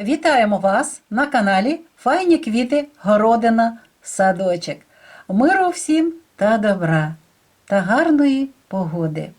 Вітаємо вас на каналі Файні квіти, городина, садочок. Миру всім та добра та гарної погоди.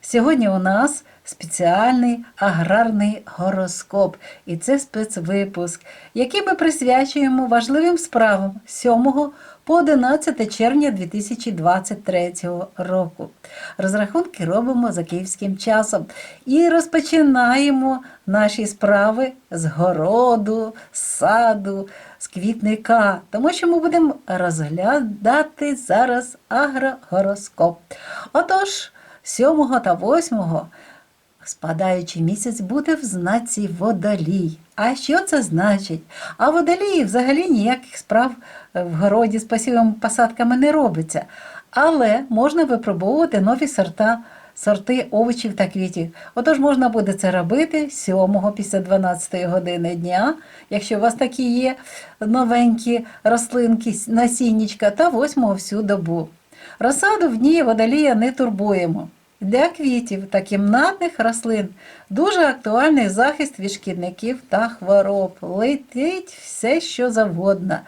Сьогодні у нас спеціальний аграрний гороскоп, і це спецвипуск, який ми присвячуємо важливим справам з 7 по 11 червня 2023 року. Розрахунки робимо за київським часом і розпочинаємо наші справи з городу, з саду, з квітника, тому що ми будемо розглядати зараз агрогороскоп. Отож, 7 та 8 спадаючий місяць буде в знаці водолій. А що це значить? А водолії взагалі ніяких справ в городі з пасівими посадками не робиться. Але можна випробовувати нові сорта, сорти овочів та квітів. Отож можна буде це робити 7 після 12 години дня, якщо у вас такі є новенькі рослинки, насіннячка, та 8 всю добу. Розсаду в дні водолія не турбуємо. Для квітів та кімнатних рослин дуже актуальний захист від шкідників та хвороб. Летить все, що завгодно.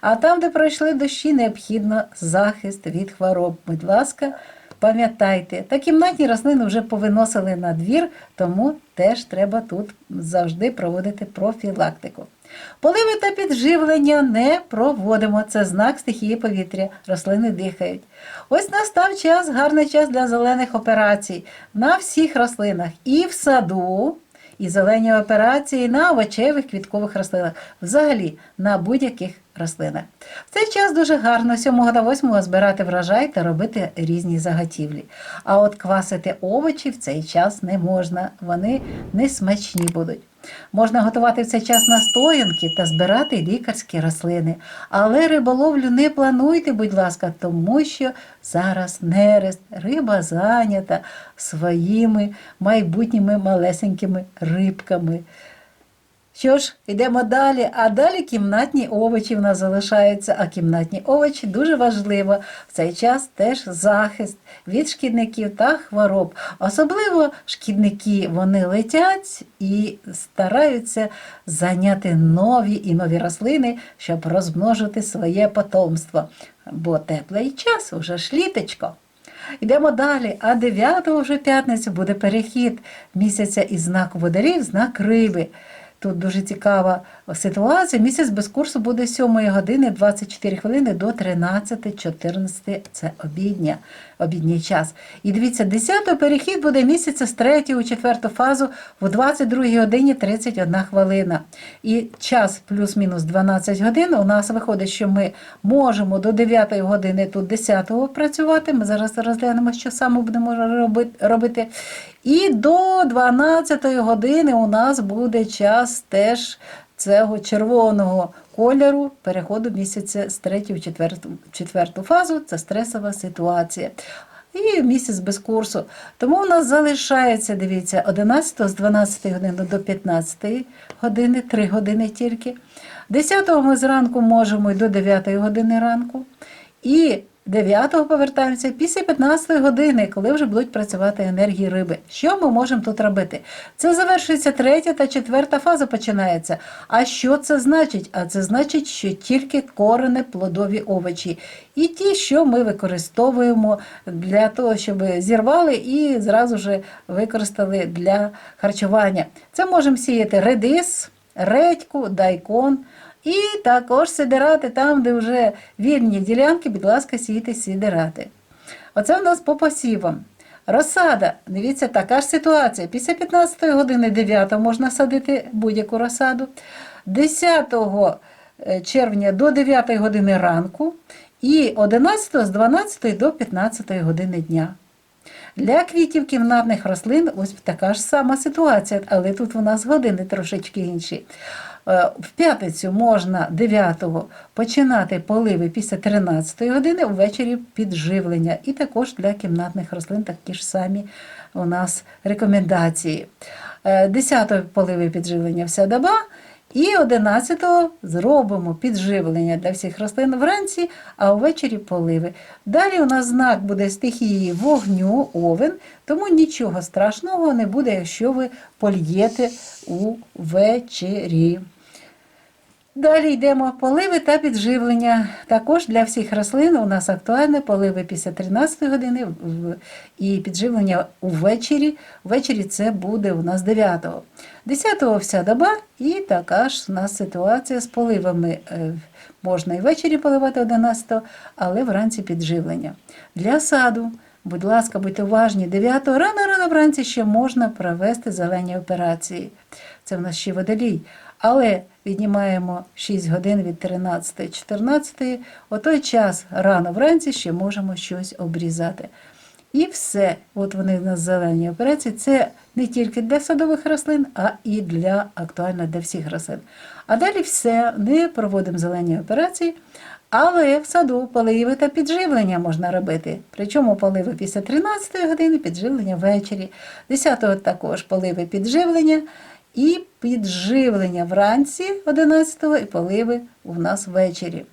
А там, де пройшли дощі, необхідно захист від хвороб. Будь ласка, пам'ятайте, та кімнатні рослини вже повиносили на двір, тому теж треба тут завжди проводити профілактику. Поливи та підживлення не проводимо. Це знак стихії повітря. Рослини дихають. Ось настав час, гарний час для зелених операцій на всіх рослинах. І в саду, і зелені операції на овочевих квіткових рослинах. Взагалі на будь-яких рослинах. В цей час дуже гарно 7 та 8 збирати врожай та робити різні заготівлі. А от квасити овочі в цей час не можна, вони не смачні будуть. Можна готувати в цей час настоянки та збирати лікарські рослини. Але риболовлю не плануйте, будь ласка, тому що зараз нерест, риба зайнята своїми майбутніми малесенькими рибками. Що ж, йдемо далі. А далі кімнатні овочі в нас залишаються. А кімнатні овочі дуже важливо. В цей час теж захист від шкідників та хвороб. Особливо шкідники вони летять і стараються зайняти нові і нові рослини, щоб розмножити своє потомство. Бо теплий час, уже ж літочко. Йдемо далі. А 9 вже п'ятницю буде перехід місяця із знаку водолів в знак риби. Тут дуже цікава ситуація. Місяць без курсу буде з 7 години 24 хвилини до 13.14. Це обідня, обідній час. І дивіться, 10 перехід буде місяця з 3 у 4 фазу в 22 годині 31 хвилина. І час плюс-мінус 12 годин. У нас виходить, що ми можемо до 9 години тут 10 працювати. Ми зараз розглянемо, що саме будемо робити. І до 12 години у нас буде час теж цього червоного кольору переходу місяця з 3 в 4, четверту фазу. Це стресова ситуація. І місяць без курсу. Тому у нас залишається, дивіться, 11 з 12 години до 15 години, 3 години тільки. 10 ми зранку можемо і до 9 години ранку. І 9-го повертаємося після 15 години, коли вже будуть працювати енергії риби. Що ми можемо тут робити? Це завершується третя та четверта фаза починається. А що це значить? А це значить, що тільки корені плодові овочі. І ті, що ми використовуємо для того, щоб зірвали і зразу ж використали для харчування. Це можемо сіяти редис, редьку, дайкон. І також сидирати там, де вже вільні ділянки, будь ласка, сійте сидирати. Оце у нас по посівам. Розсада. Дивіться, така ж ситуація. Після 15 години 9 можна садити будь-яку розсаду. 10 червня до 9 години ранку і 11 з 12 до 15 години дня. Для квітів кімнатних рослин ось така ж сама ситуація, але тут у нас години трошечки інші. В п'ятницю можна 9-го починати поливи після 13-ї години, ввечері підживлення. І також для кімнатних рослин такі ж самі у нас рекомендації. 10-го поливи підживлення вся доба. І 11-го зробимо підживлення для всіх рослин вранці, а увечері поливи. Далі у нас знак буде стихії вогню, овен, тому нічого страшного не буде, якщо ви польєте увечері. Далі йдемо поливи та підживлення. Також для всіх рослин у нас актуальне поливи після 13 години і підживлення увечері. Ввечері це буде у нас 9-го. 10-го вся доба і така ж у нас ситуація з поливами. Е, Можна і ввечері поливати 11-го, але вранці підживлення. Для саду, будь ласка, будьте уважні, 9-го рано-рано вранці ще можна провести зелені операції. Це в нас ще водолій. Але віднімаємо 6 годин від 13-14, о той час рано вранці ще можемо щось обрізати. І все, от вони в нас зелені операції. Це не тільки для садових рослин, а і для актуально для всіх рослин. А далі все, не проводимо зелені операції, але в саду поливи та підживлення можна робити. Причому поливи після 13 години, підживлення ввечері. 10-го також поливи підживлення і підживлення вранці 11-го і поливи у нас ввечері.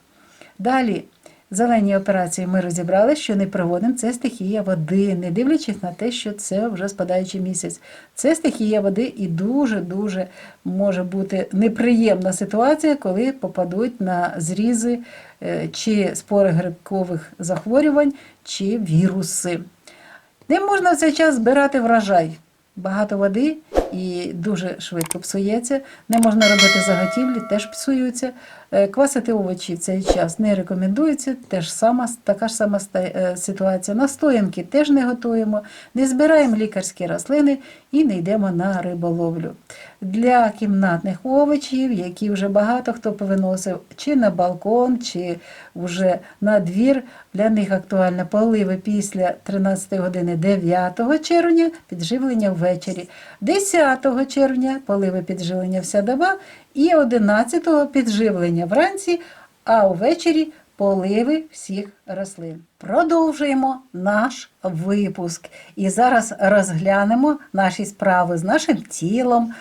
Далі. Зелені операції ми розібрали, що не проводимо. Це стихія води, не дивлячись на те, що це вже спадаючий місяць. Це стихія води і дуже-дуже може бути неприємна ситуація, коли попадуть на зрізи е, чи спори грибкових захворювань, чи віруси. Не можна в цей час збирати врожай. Багато води і дуже швидко псується. Не можна робити заготівлі, теж псуються. Е, Квасити овочі в цей час не рекомендується. Теж сама, така ж сама е, ситуація. Настоянки теж не готуємо, не збираємо лікарські рослини і не йдемо на риболовлю. Для кімнатних овочів, які вже багато хто повиносив чи на балкон, чи вже на двір, для них актуально поливи після 13 години 9 червня, підживлення ввечері, 10 червня поливи підживлення вся доба і 11 підживлення вранці, а увечері поливи всіх рослин. Продовжуємо наш випуск. І зараз розглянемо наші справи з нашим тілом.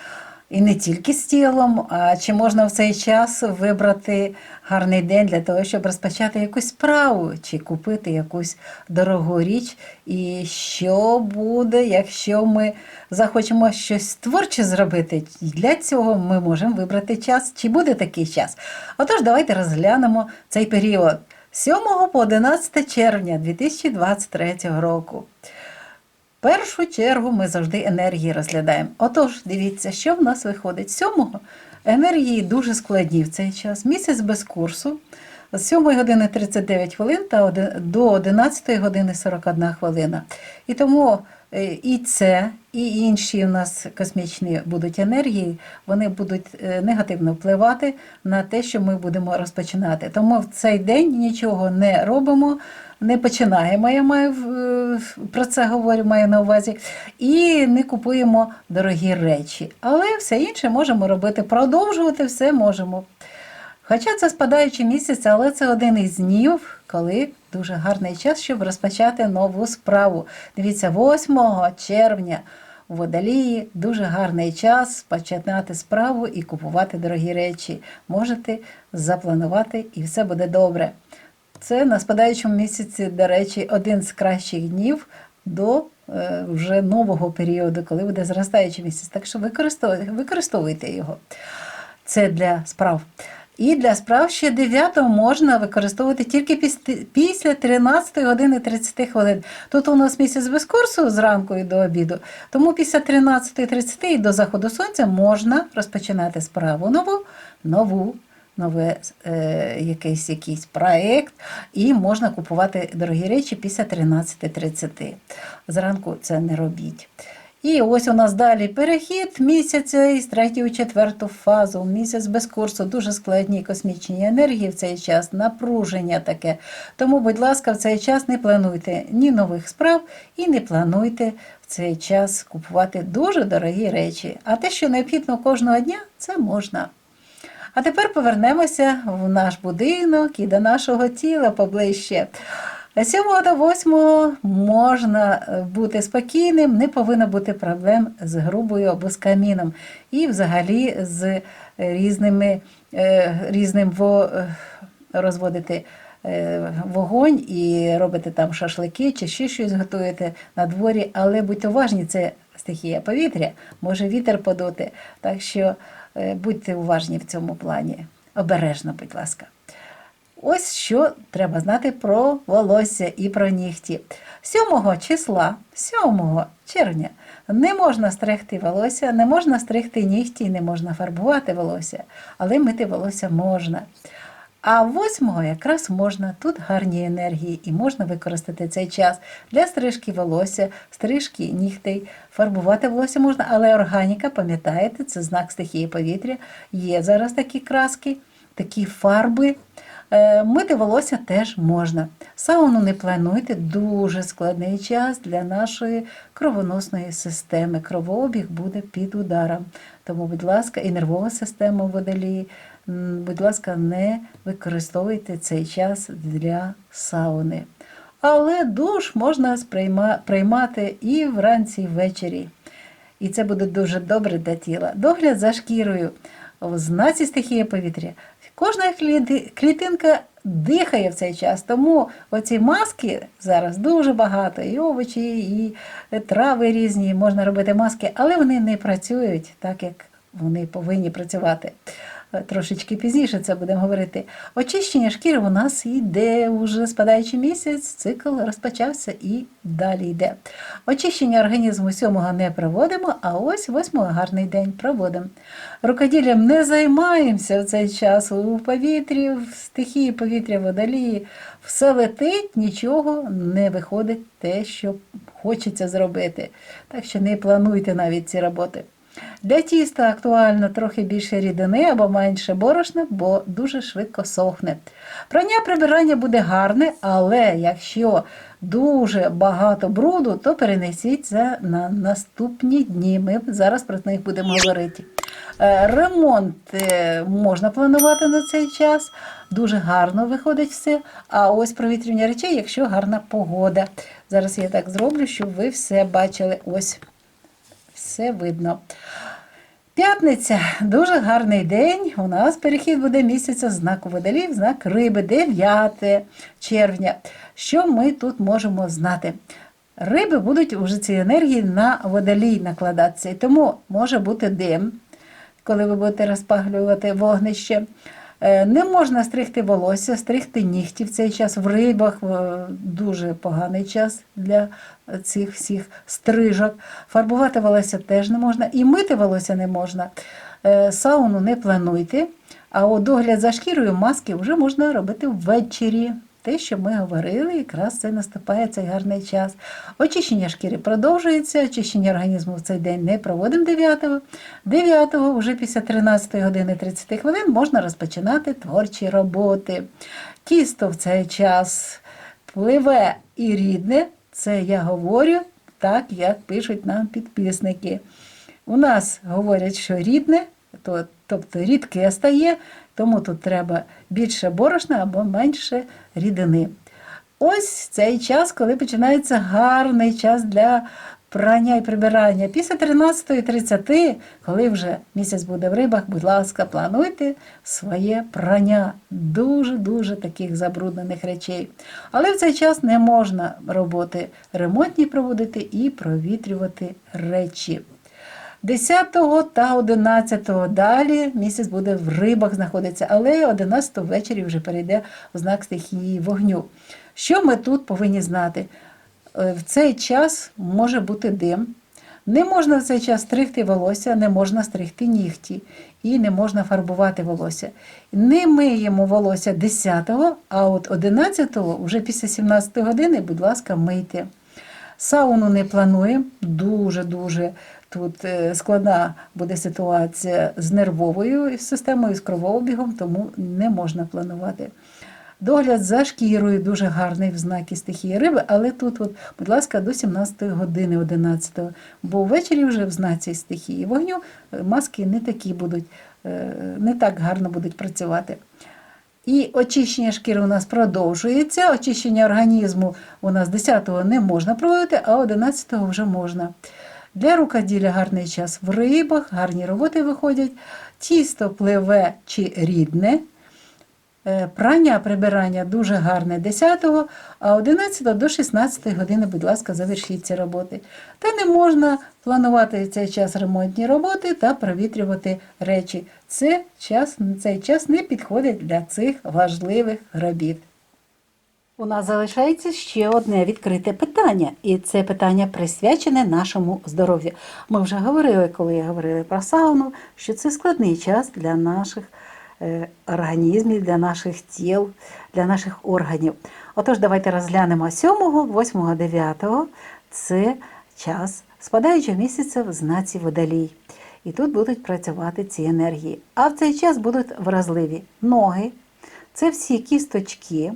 І не тільки з тілом, а чи можна в цей час вибрати гарний день для того, щоб розпочати якусь справу, чи купити якусь дорогу річ. І що буде, якщо ми захочемо щось творче зробити? Для цього ми можемо вибрати час, чи буде такий час. Отож, давайте розглянемо цей період з 7 по 11 червня 2023 року. Першу чергу ми завжди енергії розглядаємо. Отож, дивіться, що в нас виходить. Сьомого енергії дуже складні в цей час. Місяць без курсу з 7 години 39 хвилин та до 11 години 41 хвилина. І тому е, і це, і інші у нас космічні будуть енергії, вони будуть е, негативно впливати на те, що ми будемо розпочинати. Тому в цей день нічого не робимо, не починаємо. Я маю е, про це говорю, маю на увазі, і не купуємо дорогі речі. Але все інше можемо робити, продовжувати все можемо. Хоча це спадаючий місяць, але це один із днів, коли дуже гарний час, щоб розпочати нову справу. Дивіться, 8 червня у Водолії дуже гарний час починати справу і купувати дорогі речі. Можете запланувати і все буде добре. Це на спадаючому місяці, до речі, один з кращих днів до е, вже нового періоду, коли буде зростаючий місяць. Так що використовуйте, його. Це для справ. І для справ ще 9 можна використовувати тільки після 13 години 30 хвилин. Тут у нас місяць без курсу зранку і до обіду, тому після 13.30 і до заходу сонця можна розпочинати справу нову, нову, нове е, якийсь, якийсь проєкт, і можна купувати дорогі речі після 13.30. Зранку це не робіть. І ось у нас далі перехід місяця із третьої четверту фазу. Місяць без курсу, дуже складні космічні енергії в цей час, напруження таке. Тому, будь ласка, в цей час не плануйте ні нових справ і не плануйте в цей час купувати дуже дорогі речі. А те, що необхідно кожного дня, це можна. А тепер повернемося в наш будинок і до нашого тіла поближче. 7 до 8 можна е, бути спокійним, не повинно бути проблем з грубою або з каміном. І взагалі з різними, е, різним е, розводити е, вогонь і робите там шашлики чи ще щось готуєте на дворі, але будьте уважні, це стихія повітря, може вітер подути. Так що е, будьте уважні в цьому плані. Обережно, будь ласка. Ось що треба знати про волосся і про нігті. 7 числа, 7 червня, не можна стригти волосся, не можна стригти нігті, не можна фарбувати волосся, але мити волосся можна. А восьмого якраз можна, тут гарні енергії, і можна використати цей час для стрижки волосся, стрижки нігтей, фарбувати волосся можна, але органіка, пам'ятаєте, це знак стихії повітря. Є зараз такі краски, такі фарби. Е, Мити волосся теж можна. Сауну не плануйте, дуже складний час для нашої кровоносної системи. Кровообіг буде під ударом. Тому, будь ласка, і нервова система водолії. Будь ласка, не використовуйте цей час для сауни. Але душ можна приймати і вранці, і ввечері. І це буде дуже добре для тіла. Догляд за шкірою в знаці стихії повітря. Кожна клітинка дихає в цей час, тому оці маски зараз дуже багато, і овочі, і трави різні, можна робити маски, але вони не працюють так, як вони повинні працювати. Е, Трошечки пізніше це будемо говорити. Очищення шкіри у нас йде уже спадаючий місяць, цикл розпочався і далі йде. Очищення організму сьомого не проводимо, а ось восьмого гарний день проводимо. Рукоділлям не займаємося в цей час у повітрі, в стихії повітря, водолії. Все летить, нічого не виходить те, що хочеться зробити. Так що не плануйте навіть ці роботи. Для тіста актуально трохи більше рідини або менше борошна, бо дуже швидко сохне. Прання прибирання буде гарне, але якщо дуже багато бруду, то перенесіть це на наступні дні. Ми зараз про них будемо говорити. Е, Ремонт е, можна планувати на цей час, дуже гарно виходить все. А ось провітрювання речей, якщо гарна погода. Зараз я так зроблю, щоб ви все бачили. Ось все видно. П'ятниця дуже гарний день. У нас перехід буде місяця з знаку водолів, знак риби, 9 червня. Що ми тут можемо знати? Риби будуть уже ці енергії на водолій накладатися, і тому може бути дим, коли ви будете розпалювати вогнище. Е, Не можна стригти волосся, стригти нігті в цей час. В рибах дуже поганий час для цих всіх стрижок. Фарбувати волосся теж не можна, і мити волосся не можна. Е, Сауну не плануйте. А от догляд за шкірою маски вже можна робити ввечері. Те, що ми говорили, якраз це наступає цей гарний час. Очищення шкіри продовжується, очищення організму в цей день не проводимо 9-го. 9-го, вже після 13 години 30 хвилин, можна розпочинати творчі роботи. Тісто в цей час пливе і рідне, це я говорю так, як пишуть нам підписники. У нас говорять, що рідне, то, тобто рідке стає, тому тут треба більше борошна або менше рідини. Ось цей час, коли починається гарний час для прання і прибирання. Після 13.30, коли вже місяць буде в рибах, будь ласка, плануйте своє прання дуже-дуже таких забруднених речей. Але в цей час не можна роботи ремонтні проводити і провітрювати речі. 10 та 11 далі місяць буде в рибах знаходиться, але 11 ввечері вже перейде в знак стихії вогню. Що ми тут повинні знати? Е, В цей час може бути дим. Не можна в цей час стригти волосся, не можна стригти нігті і не можна фарбувати волосся. Не миємо волосся 10-го, а от 11-го, вже після 17 години, будь ласка, мийте. Сауну не плануємо, дуже-дуже тут е, складна буде ситуація з нервовою системою, з кровообігом, тому не можна планувати. Догляд за шкірою дуже гарний в знакі стихії риби, але тут, от, будь ласка, до 17 години 11, бо ввечері вже в знаці стихії вогню е, маски не такі будуть, е, не так гарно будуть працювати. І очищення шкіри у нас продовжується. Очищення організму у нас 10-го не можна проводити, а 11-го вже можна. Для рукоділля гарний час в рибах, гарні роботи виходять. Тісто пливе чи рідне. Е, Прання, прибирання дуже гарне 10-го, а 11 до 16 години, будь ласка, завершіть ці роботи. Та не можна планувати цей час ремонтні роботи та провітрювати речі. Це час, цей час не підходить для цих важливих робіт. У нас залишається ще одне відкрите питання, і це питання присвячене нашому здоров'ю. Ми вже говорили, коли говорили про сауну, що це складний час для наших е, організмів, для наших тіл, для наших органів. Отож, давайте розглянемо 7, 8, 9 це час спадаючого місяця в знаці водолій. І тут будуть працювати ці енергії. А в цей час будуть вразливі ноги, це всі кісточки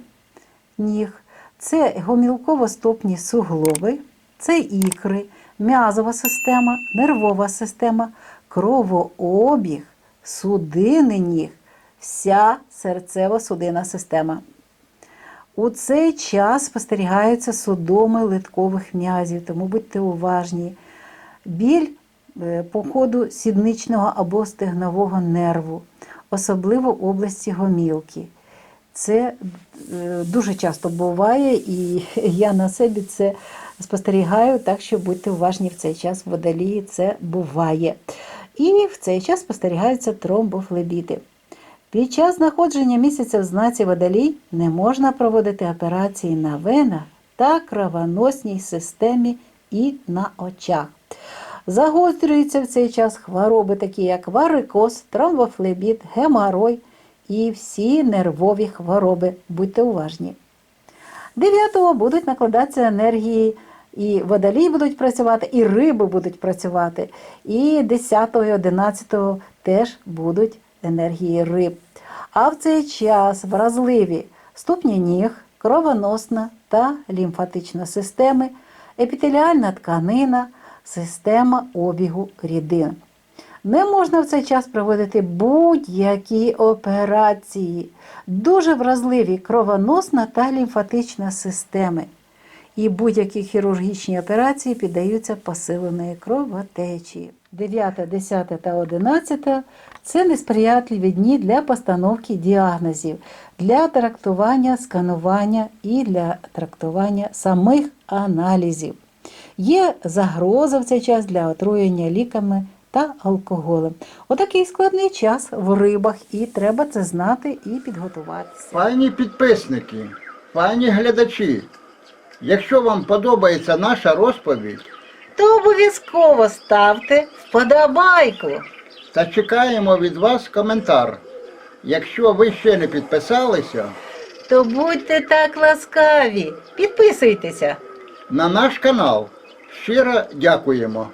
ніг, це гомілково-стопні суглоби, це ікри, м'язова система, нервова система, кровообіг, судини ніг, вся серцево-судинна система. У цей час спостерігаються судоми литкових м'язів, тому будьте уважні. Біль е, по ходу сідничного або стегнового нерву, особливо в області гомілки. Це е, дуже часто буває, і я на собі це спостерігаю, так що будьте уважні в цей час в водолії це буває. І в цей час спостерігаються тромбофлебіти. Під час знаходження місяця в знаці водолій не можна проводити операції на венах та кровоносній системі і на очах. Загострюються в цей час хвороби, такі як варикоз, тромбофлебіт, геморой і всі нервові хвороби. Будьте уважні. 9-го будуть накладатися енергії, і водолій будуть працювати, і риби будуть працювати. І 10-го і 11-го теж будуть енергії риб. А в цей час вразливі ступні ніг, кровоносна та лімфатична системи, епітеліальна тканина, система обігу рідин. Не можна в цей час проводити будь-які операції. Дуже вразливі кровоносна та лімфатична системи. І будь-які хірургічні операції піддаються посиленої кровотечі. 9, 10 та 11 це несприятливі дні для постановки діагнозів, для трактування, сканування і для трактування самих аналізів. Є загроза в цей час для отруєння ліками та алкоголем. Отакий складний час в рибах, і треба це знати і підготуватися. Пані підписники, пані глядачі, якщо вам подобається наша розповідь, То обов'язково ставте вподобайку. та чекаємо від вас коментар. Якщо ви ще не підписалися, То будьте так ласкаві, підписуйтеся. на наш канал щиро дякуємо.